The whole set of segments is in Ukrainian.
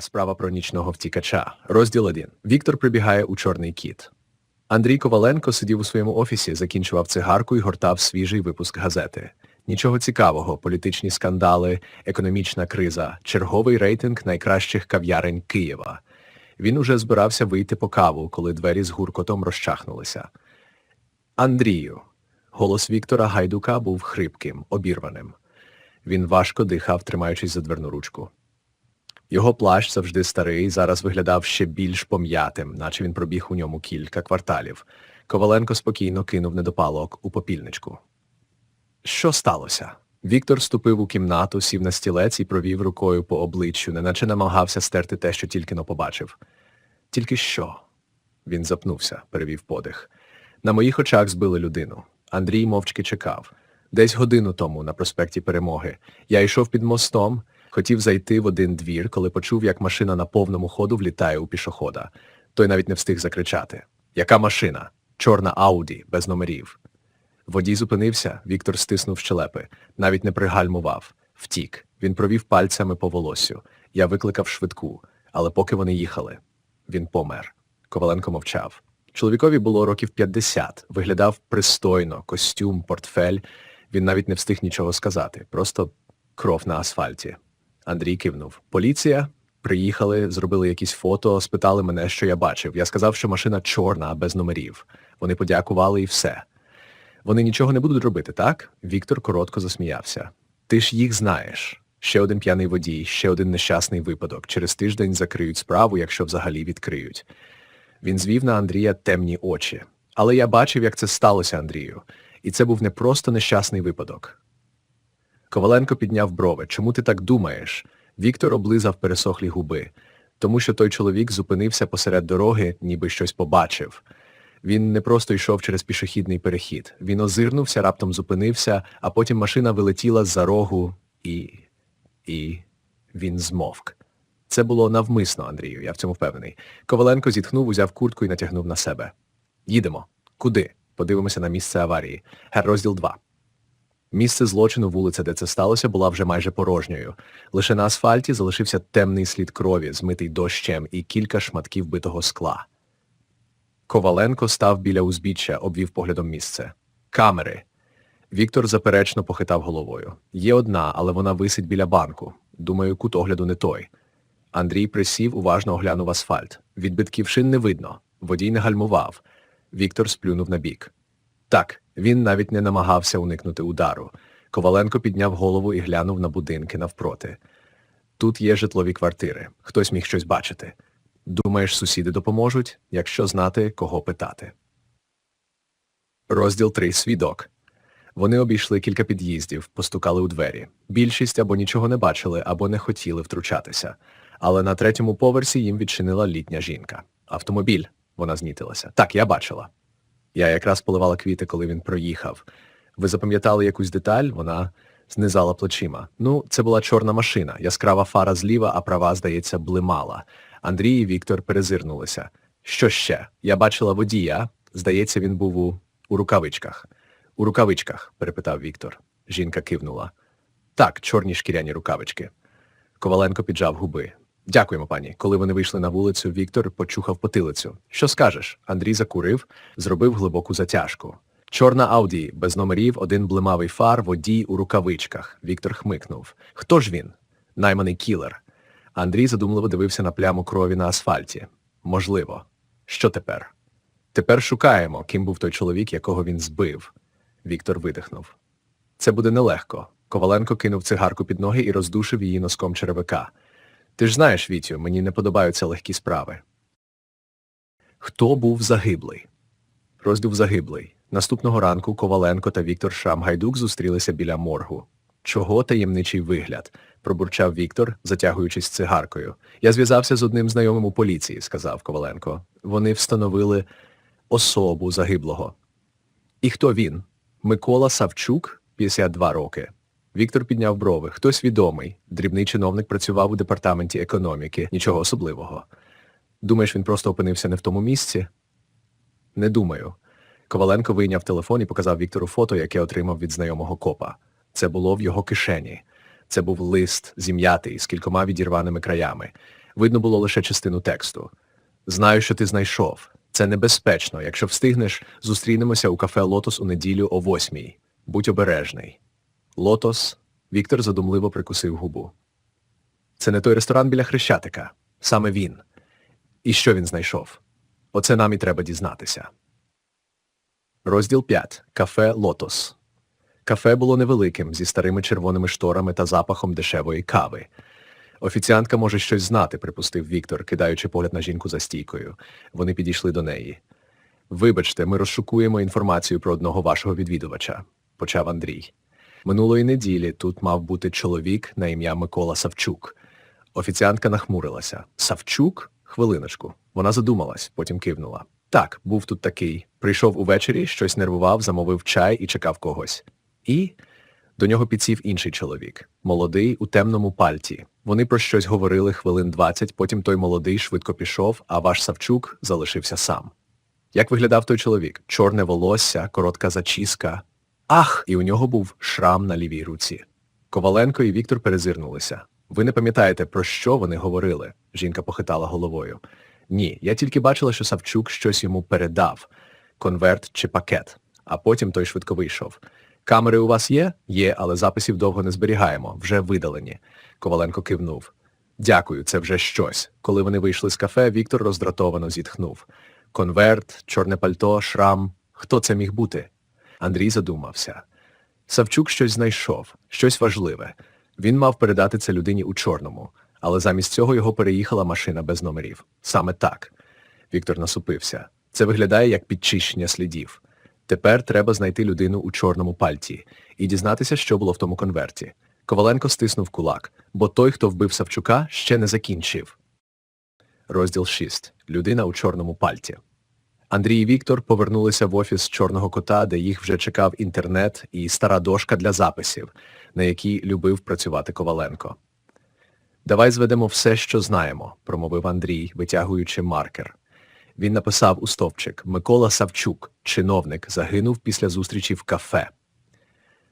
Справа про нічного втікача. Розділ 1. Віктор прибігає у Чорний кіт. Андрій Коваленко сидів у своєму офісі, закінчував цигарку і гортав свіжий випуск газети. Нічого цікавого, політичні скандали, економічна криза, черговий рейтинг найкращих кав'ярень Києва. Він уже збирався вийти по каву, коли двері з гуркотом розчахнулися. Андрію. Голос Віктора Гайдука був хрипким, обірваним. Він важко дихав, тримаючись за дверну ручку. Його плащ завжди старий, зараз виглядав ще більш пом'ятим, наче він пробіг у ньому кілька кварталів. Коваленко спокійно кинув недопалок у попільничку. Що сталося? Віктор ступив у кімнату, сів на стілець і провів рукою по обличчю, неначе намагався стерти те, що тільки но побачив. Тільки що? Він запнувся, перевів подих. На моїх очах збили людину. Андрій мовчки чекав. Десь годину тому, на проспекті Перемоги, я йшов під мостом, хотів зайти в один двір, коли почув, як машина на повному ходу влітає у пішохода. Той навіть не встиг закричати. Яка машина? Чорна Ауді, без номерів. Водій зупинився, Віктор стиснув щелепи, навіть не пригальмував. Втік. Він провів пальцями по волоссю. Я викликав швидку, але поки вони їхали, він помер. Коваленко мовчав. Чоловікові було років 50, виглядав пристойно, костюм, портфель. Він навіть не встиг нічого сказати, просто кров на асфальті. Андрій кивнув. Поліція? Приїхали, зробили якісь фото, спитали мене, що я бачив. Я сказав, що машина чорна, без номерів. Вони подякували і все. Вони нічого не будуть робити, так? Віктор коротко засміявся. Ти ж їх знаєш. Ще один п'яний водій, ще один нещасний випадок. Через тиждень закриють справу, якщо взагалі відкриють. Він звів на Андрія темні очі. Але я бачив, як це сталося, Андрію. І це був не просто нещасний випадок. Коваленко підняв брови. Чому ти так думаєш? Віктор облизав пересохлі губи. Тому що той чоловік зупинився посеред дороги, ніби щось побачив. Він не просто йшов через пішохідний перехід. Він озирнувся, раптом зупинився, а потім машина вилетіла з-за рогу і... і... він змовк. Це було навмисно, Андрію, я в цьому впевнений. Коваленко зітхнув, узяв куртку і натягнув на себе. Їдемо. Куди? Подивимося на місце аварії. Гер, розділ 2. Місце злочину, вулиця, де це сталося, була вже майже порожньою. Лише на асфальті залишився темний слід крові, змитий дощем, і кілька шматків битого скла. Коваленко став біля узбіччя, обвів поглядом місце. Камери. Віктор заперечно похитав головою. Є одна, але вона висить біля банку. Думаю, кут огляду не той. Андрій присів, уважно оглянув асфальт. Відбитків шин не видно. Водій не гальмував. Віктор сплюнув на бік. Так, він навіть не намагався уникнути удару. Коваленко підняв голову і глянув на будинки навпроти. Тут є житлові квартири. Хтось міг щось бачити. Думаєш, сусіди допоможуть, якщо знати, кого питати. Розділ 3. Свідок. Вони обійшли кілька під'їздів, постукали у двері. Більшість або нічого не бачили, або не хотіли втручатися. Але на третьому поверсі їм відчинила літня жінка. Автомобіль. Вона знітилася. Так, я бачила. Я якраз поливала квіти, коли він проїхав. Ви запам'ятали якусь деталь? Вона знизала плечима. Ну, це була чорна машина, яскрава фара зліва, а права, здається, блимала. Андрій і Віктор перезирнулися. Що ще? Я бачила водія. Здається, він був у, у рукавичках. У рукавичках, перепитав Віктор. Жінка кивнула. Так, чорні шкіряні рукавички. Коваленко піджав губи. Дякуємо, пані. Коли вони вийшли на вулицю, Віктор почухав потилицю. Що скажеш? Андрій закурив, зробив глибоку затяжку. Чорна Ауді, без номерів, один блимавий фар, водій у рукавичках. Віктор хмикнув. Хто ж він? Найманий кілер. Андрій задумливо дивився на пляму крові на асфальті. Можливо. Що тепер? Тепер шукаємо, ким був той чоловік, якого він збив. Віктор видихнув. Це буде нелегко. Коваленко кинув цигарку під ноги і роздушив її носком черевика. Ти ж знаєш, Вітю, мені не подобаються легкі справи. Хто був загиблий? Розділ загиблий. Наступного ранку Коваленко та Віктор Шамгайдук зустрілися біля моргу. Чого таємничий вигляд? пробурчав Віктор, затягуючись цигаркою. Я зв'язався з одним знайомим у поліції, сказав Коваленко. Вони встановили особу загиблого. І хто він? Микола Савчук, 52 роки. Віктор підняв брови. Хтось відомий. Дрібний чиновник працював у департаменті економіки. Нічого особливого. Думаєш, він просто опинився не в тому місці? Не думаю. Коваленко вийняв телефон і показав Віктору фото, яке отримав від знайомого копа. Це було в його кишені. Це був лист, зім'ятий, з кількома відірваними краями. Видно було лише частину тексту. Знаю, що ти знайшов. Це небезпечно. Якщо встигнеш, зустрінемося у кафе Лотос у неділю о восьмій. Будь обережний. Лотос. Віктор задумливо прикусив губу. Це не той ресторан біля Хрещатика. Саме він. І що він знайшов? Оце нам і треба дізнатися. Розділ 5. Кафе Лотос. Кафе було невеликим, зі старими червоними шторами та запахом дешевої кави. Офіціантка може щось знати, припустив Віктор, кидаючи погляд на жінку за стійкою. Вони підійшли до неї. Вибачте, ми розшукуємо інформацію про одного вашого відвідувача, почав Андрій. Минулої неділі тут мав бути чоловік на ім'я Микола Савчук. Офіціантка нахмурилася. Савчук? Хвилиночку. Вона задумалась, потім кивнула. Так, був тут такий. Прийшов увечері, щось нервував, замовив чай і чекав когось. І до нього підсів інший чоловік, молодий, у темному пальті. Вони про щось говорили хвилин двадцять, потім той молодий швидко пішов, а ваш Савчук залишився сам. Як виглядав той чоловік? Чорне волосся, коротка зачіска. Ах! І у нього був шрам на лівій руці. Коваленко і Віктор перезирнулися. Ви не пам'ятаєте, про що вони говорили? Жінка похитала головою. Ні, я тільки бачила, що Савчук щось йому передав. Конверт чи пакет. А потім той швидко вийшов. Камери у вас є? Є, але записів довго не зберігаємо, вже видалені. Коваленко кивнув. Дякую, це вже щось. Коли вони вийшли з кафе, Віктор роздратовано зітхнув. Конверт, чорне пальто, шрам. Хто це міг бути? Андрій задумався. Савчук щось знайшов, щось важливе. Він мав передати це людині у чорному, але замість цього його переїхала машина без номерів. Саме так. Віктор насупився. Це виглядає як підчищення слідів. Тепер треба знайти людину у чорному пальті і дізнатися, що було в тому конверті. Коваленко стиснув кулак, бо той, хто вбив Савчука, ще не закінчив. Розділ 6. Людина у чорному пальті. Андрій і Віктор повернулися в офіс чорного кота, де їх вже чекав інтернет і стара дошка для записів, на якій любив працювати Коваленко. Давай зведемо все, що знаємо, промовив Андрій, витягуючи маркер. Він написав у стовпчик Микола Савчук, чиновник, загинув після зустрічі в кафе.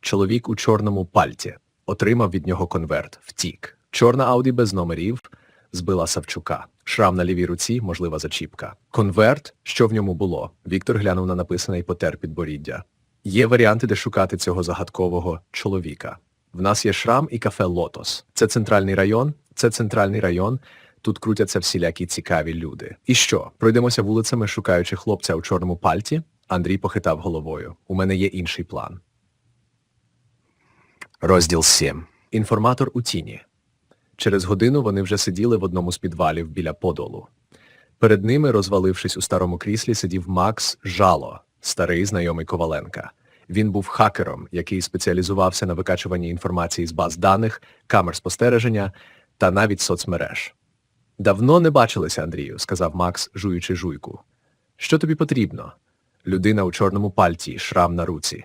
Чоловік у чорному пальті. Отримав від нього конверт. Втік. Чорна Ауді без номерів збила Савчука. Шрам на лівій руці, можлива зачіпка. Конверт, що в ньому було. Віктор глянув на написане і потер підборіддя. Є варіанти, де шукати цього загадкового чоловіка. В нас є шрам і кафе Лотос. Це центральний район, це центральний район. Тут крутяться всілякі цікаві люди. І що? Пройдемося вулицями, шукаючи хлопця у чорному пальті? Андрій похитав головою. У мене є інший план. Розділ 7. Інформатор у тіні. Через годину вони вже сиділи в одному з підвалів біля подолу. Перед ними, розвалившись у старому кріслі, сидів Макс Жало, старий знайомий Коваленка. Він був хакером, який спеціалізувався на викачуванні інформації з баз даних, камер спостереження та навіть соцмереж. Давно не бачилися, Андрію, сказав Макс, жуючи жуйку. Що тобі потрібно? Людина у чорному пальті, шрам на руці.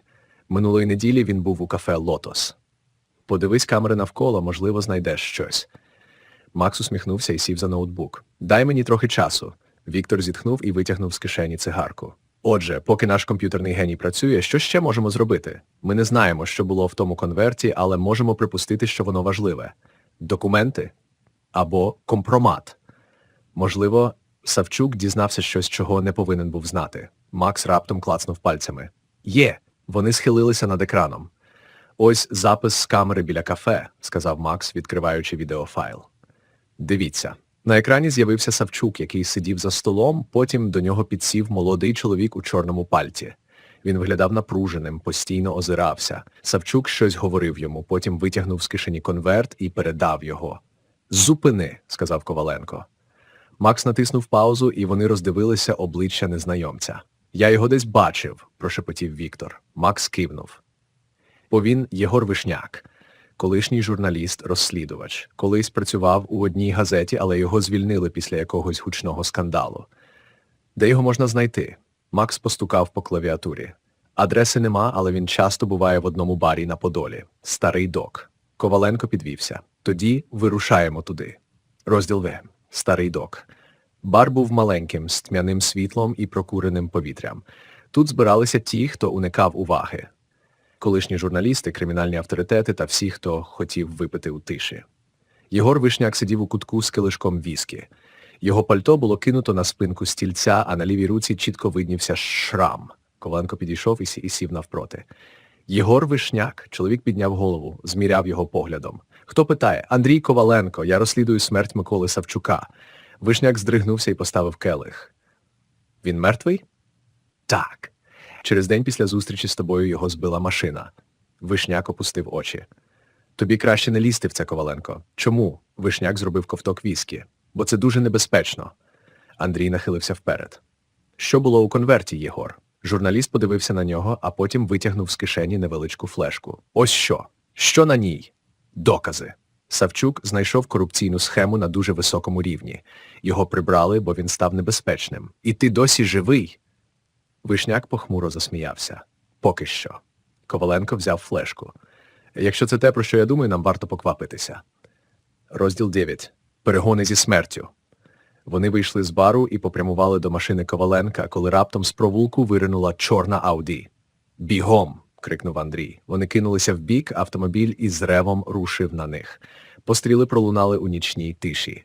Минулої неділі він був у кафе Лотос. Подивись камери навколо, можливо, знайдеш щось. Макс усміхнувся і сів за ноутбук. Дай мені трохи часу. Віктор зітхнув і витягнув з кишені цигарку. Отже, поки наш комп'ютерний геній працює, що ще можемо зробити? Ми не знаємо, що було в тому конверті, але можемо припустити, що воно важливе. Документи або компромат. Можливо, Савчук дізнався щось, чого не повинен був знати. Макс раптом клацнув пальцями. Є! Вони схилилися над екраном. Ось запис з камери біля кафе, сказав Макс, відкриваючи відеофайл. Дивіться. На екрані з'явився Савчук, який сидів за столом, потім до нього підсів молодий чоловік у чорному пальті. Він виглядав напруженим, постійно озирався. Савчук щось говорив йому, потім витягнув з кишені конверт і передав його. Зупини, сказав Коваленко. Макс натиснув паузу, і вони роздивилися обличчя незнайомця. Я його десь бачив, прошепотів Віктор. Макс кивнув. Бо він Єгор Вишняк, колишній журналіст-розслідувач. Колись працював у одній газеті, але його звільнили після якогось гучного скандалу. Де його можна знайти? Макс постукав по клавіатурі. Адреси нема, але він часто буває в одному барі на Подолі. Старий док. Коваленко підвівся. Тоді вирушаємо туди. Розділ В. Старий док. Бар був маленьким, з тьмяним світлом і прокуреним повітрям. Тут збиралися ті, хто уникав уваги. Колишні журналісти, кримінальні авторитети та всі, хто хотів випити у тиші. Єгор Вишняк сидів у кутку з килишком віскі. Його пальто було кинуто на спинку стільця, а на лівій руці чітко виднівся шрам. Коваленко підійшов і сів навпроти. Єгор Вишняк, чоловік підняв голову, зміряв його поглядом. Хто питає? Андрій Коваленко, я розслідую смерть Миколи Савчука. Вишняк здригнувся і поставив келих. Він мертвий? Так. Через день після зустрічі з тобою його збила машина. Вишняк опустив очі. Тобі краще не лізти в це, Коваленко. Чому? Вишняк зробив ковток віскі. Бо це дуже небезпечно. Андрій нахилився вперед. Що було у конверті, Єгор? Журналіст подивився на нього, а потім витягнув з кишені невеличку флешку. Ось що. Що на ній? Докази. Савчук знайшов корупційну схему на дуже високому рівні. Його прибрали, бо він став небезпечним. І ти досі живий. Вишняк похмуро засміявся. Поки що. Коваленко взяв флешку. Якщо це те, про що я думаю, нам варто поквапитися. Розділ 9. Перегони зі смертю. Вони вийшли з бару і попрямували до машини Коваленка, коли раптом з провулку виринула чорна Ауді. Бігом. крикнув Андрій. Вони кинулися в бік, автомобіль із ревом рушив на них. Постріли пролунали у нічній тиші.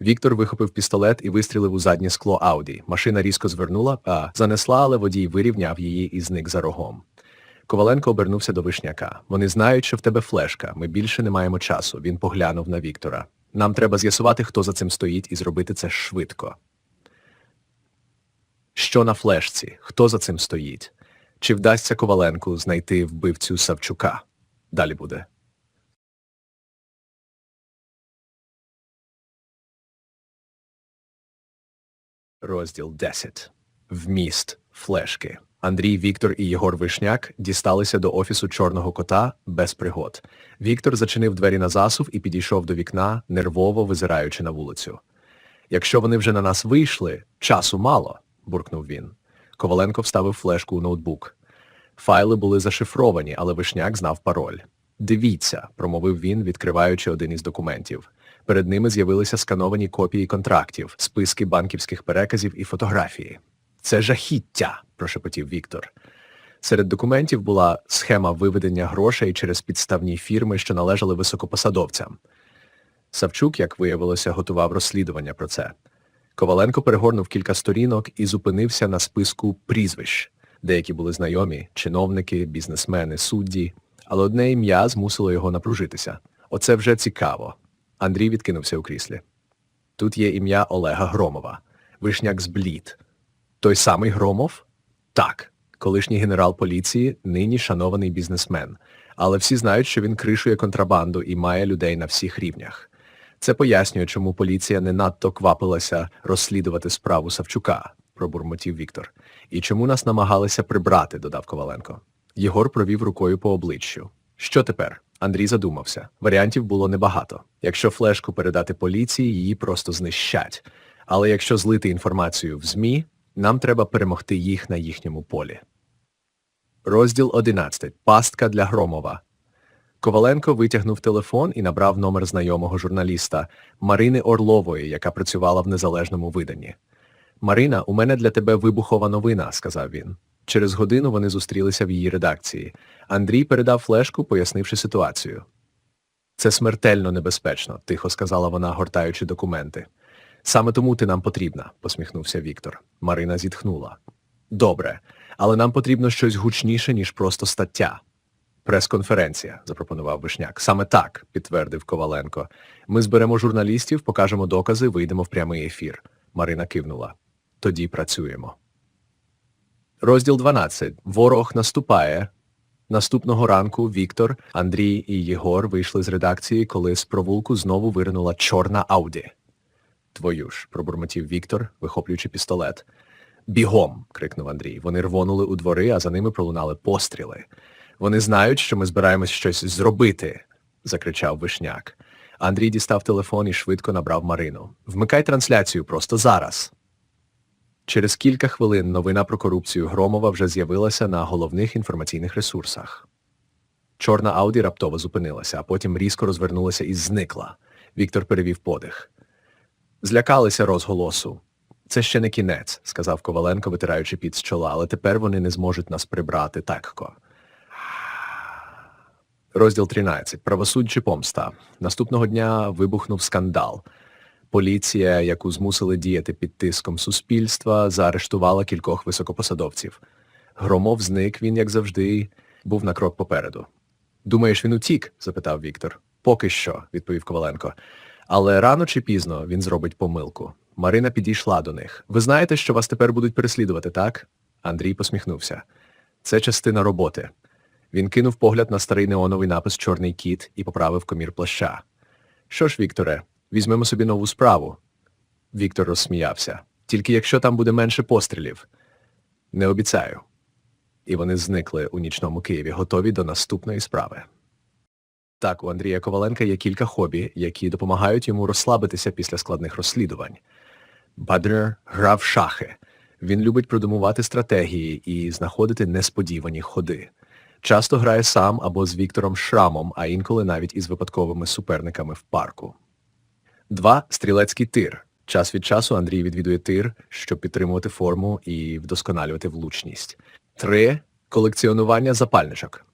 Віктор вихопив пістолет і вистрілив у заднє скло Ауді. Машина різко звернула, а занесла, але водій вирівняв її і зник за рогом. Коваленко обернувся до Вишняка. Вони знають, що в тебе флешка. Ми більше не маємо часу. Він поглянув на Віктора. Нам треба з'ясувати, хто за цим стоїть, і зробити це швидко. Що на флешці? Хто за цим стоїть? Чи вдасться Коваленку знайти вбивцю Савчука? Далі буде. Розділ 10. Вміст флешки. Андрій, Віктор і Єгор Вишняк дісталися до офісу Чорного кота без пригод. Віктор зачинив двері на засув і підійшов до вікна, нервово визираючи на вулицю. Якщо вони вже на нас вийшли, часу мало, буркнув він. Коваленко вставив флешку у ноутбук. Файли були зашифровані, але Вишняк знав пароль. Дивіться, промовив він, відкриваючи один із документів. Перед ними з'явилися скановані копії контрактів, списки банківських переказів і фотографії. Це жахіття, прошепотів Віктор. Серед документів була схема виведення грошей через підставні фірми, що належали високопосадовцям. Савчук, як виявилося, готував розслідування про це. Коваленко перегорнув кілька сторінок і зупинився на списку прізвищ. Деякі були знайомі, чиновники, бізнесмени, судді, але одне ім'я змусило його напружитися. Оце вже цікаво. Андрій відкинувся у кріслі. Тут є ім'я Олега Громова. Вишняк зблід. Той самий Громов? Так, колишній генерал поліції, нині шанований бізнесмен. Але всі знають, що він кришує контрабанду і має людей на всіх рівнях. Це пояснює, чому поліція не надто квапилася розслідувати справу Савчука, пробурмотів Віктор. І чому нас намагалися прибрати, додав Коваленко. Єгор провів рукою по обличчю. Що тепер? Андрій задумався. Варіантів було небагато. Якщо флешку передати поліції, її просто знищать. Але якщо злити інформацію в ЗМІ, нам треба перемогти їх на їхньому полі. Розділ 11. Пастка для Громова. Коваленко витягнув телефон і набрав номер знайомого журналіста Марини Орлової, яка працювала в незалежному виданні. Марина, у мене для тебе вибухова новина, сказав він. Через годину вони зустрілися в її редакції. Андрій передав флешку, пояснивши ситуацію. Це смертельно небезпечно, тихо сказала вона, гортаючи документи. Саме тому ти нам потрібна, посміхнувся Віктор. Марина зітхнула. Добре, але нам потрібно щось гучніше, ніж просто стаття. Прес-конференція, запропонував Вишняк. Саме так, підтвердив Коваленко. Ми зберемо журналістів, покажемо докази, вийдемо в прямий ефір. Марина кивнула. Тоді працюємо. Розділ 12. Ворог наступає. Наступного ранку Віктор, Андрій і Єгор вийшли з редакції, коли з провулку знову виринула чорна Ауді. Твою ж, пробурмотів Віктор, вихоплюючи пістолет. Бігом. крикнув Андрій. Вони рвонули у двори, а за ними пролунали постріли. Вони знають, що ми збираємось щось зробити, закричав Вишняк. Андрій дістав телефон і швидко набрав Марину. Вмикай трансляцію просто зараз. Через кілька хвилин новина про корупцію Громова вже з'явилася на головних інформаційних ресурсах. Чорна Ауді раптово зупинилася, а потім різко розвернулася і зникла. Віктор перевів подих. Злякалися розголосу. Це ще не кінець, сказав Коваленко, витираючи під з чола, але тепер вони не зможуть нас прибрати такко. Розділ 13. Правосуддя помста. Наступного дня вибухнув скандал. Поліція, яку змусили діяти під тиском суспільства, заарештувала кількох високопосадовців. Громов зник, він, як завжди, був на крок попереду. Думаєш, він утік? запитав Віктор. Поки що, відповів Коваленко. Але рано чи пізно він зробить помилку. Марина підійшла до них. Ви знаєте, що вас тепер будуть переслідувати, так? Андрій посміхнувся. Це частина роботи. Він кинув погляд на старий неоновий напис Чорний кіт і поправив комір плаща. Що ж, Вікторе, візьмемо собі нову справу. Віктор розсміявся. Тільки якщо там буде менше пострілів. Не обіцяю. І вони зникли у нічному Києві, готові до наступної справи. Так, у Андрія Коваленка є кілька хобі, які допомагають йому розслабитися після складних розслідувань. Баднер грав шахи. Він любить продумувати стратегії і знаходити несподівані ходи. Часто грає сам або з Віктором Шрамом, а інколи навіть із випадковими суперниками в парку. Два стрілецький тир. Час від часу Андрій відвідує тир, щоб підтримувати форму і вдосконалювати влучність. Три колекціонування запальничок.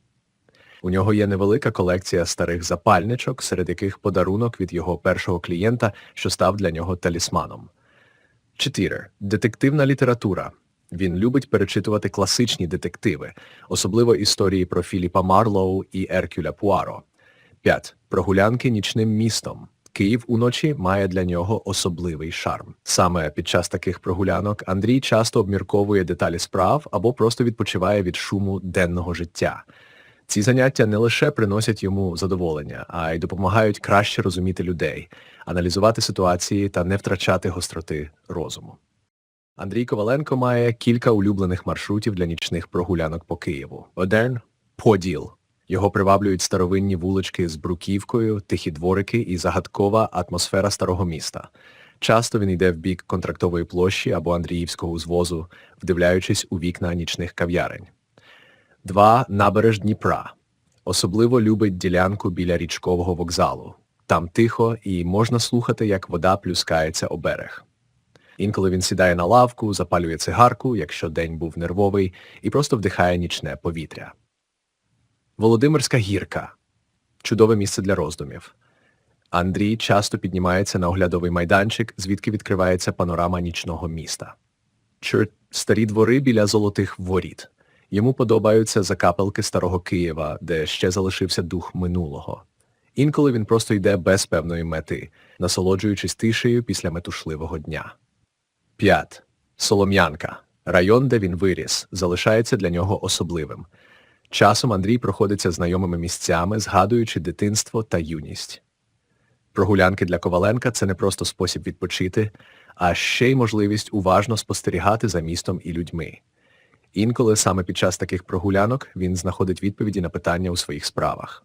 У нього є невелика колекція старих запальничок, серед яких подарунок від його першого клієнта, що став для нього талісманом. 4. Детективна література. Він любить перечитувати класичні детективи, особливо історії про Філіпа Марлоу і Еркюля Пуаро. 5. Прогулянки нічним містом. Київ уночі має для нього особливий шарм. Саме під час таких прогулянок Андрій часто обмірковує деталі справ або просто відпочиває від шуму денного життя. Ці заняття не лише приносять йому задоволення, а й допомагають краще розуміти людей, аналізувати ситуації та не втрачати гостроти розуму. Андрій Коваленко має кілька улюблених маршрутів для нічних прогулянок по Києву. Один – Поділ. Його приваблюють старовинні вулички з бруківкою, тихі дворики і загадкова атмосфера старого міста. Часто він йде в бік контрактової площі або Андріївського узвозу, вдивляючись у вікна нічних кав'ярень. Два набереж Дніпра. Особливо любить ділянку біля річкового вокзалу. Там тихо і можна слухати, як вода плюскається о берег. Інколи він сідає на лавку, запалює цигарку, якщо день був нервовий, і просто вдихає нічне повітря. Володимирська гірка. Чудове місце для роздумів. Андрій часто піднімається на оглядовий майданчик, звідки відкривається панорама нічного міста. Чор... Старі двори біля золотих воріт. Йому подобаються закапелки старого Києва, де ще залишився дух минулого. Інколи він просто йде без певної мети, насолоджуючись тишею після метушливого дня. 5. Солом'янка. Район, де він виріс, залишається для нього особливим. Часом Андрій проходиться знайомими місцями, згадуючи дитинство та юність. Прогулянки для Коваленка – це не просто спосіб відпочити, а ще й можливість уважно спостерігати за містом і людьми. Інколи саме під час таких прогулянок він знаходить відповіді на питання у своїх справах.